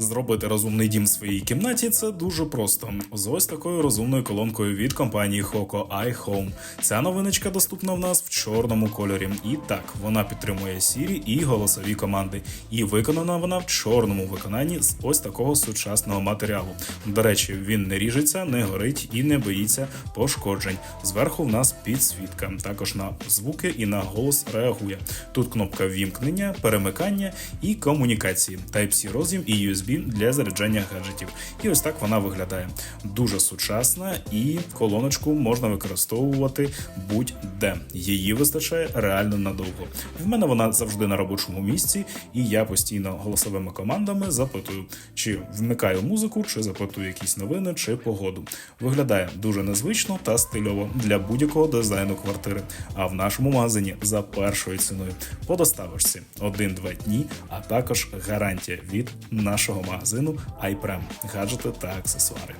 Зробити розумний дім в своїй кімнаті це дуже просто. З ось такою розумною колонкою від компанії Hoco iHome. Ця новиночка доступна в нас в чорному кольорі. І так, вона підтримує сірі і голосові команди. І виконана вона в чорному виконанні з ось такого сучасного матеріалу. До речі, він не ріжеться, не горить і не боїться пошкоджень. Зверху в нас підсвітка. Також на звуки і на голос реагує. Тут кнопка вімкнення, перемикання і комунікації. Type-C роз'єм і USB для заряджання гаджетів. І ось так вона виглядає. Дуже сучасна, і колоночку можна використовувати будь-де. Її вистачає реально надовго. В мене вона завжди на робочому місці, і я постійно голосовими командами запитую, чи вмикаю музику, чи запитую якісь новини, чи погоду. Виглядає дуже незвично та стильово для будь-якого дизайну квартири. А в нашому магазині за першою ціною по доставочці 1-2 дні, а також гарантія від нашого магазину iPrem – гаджети та аксесуари.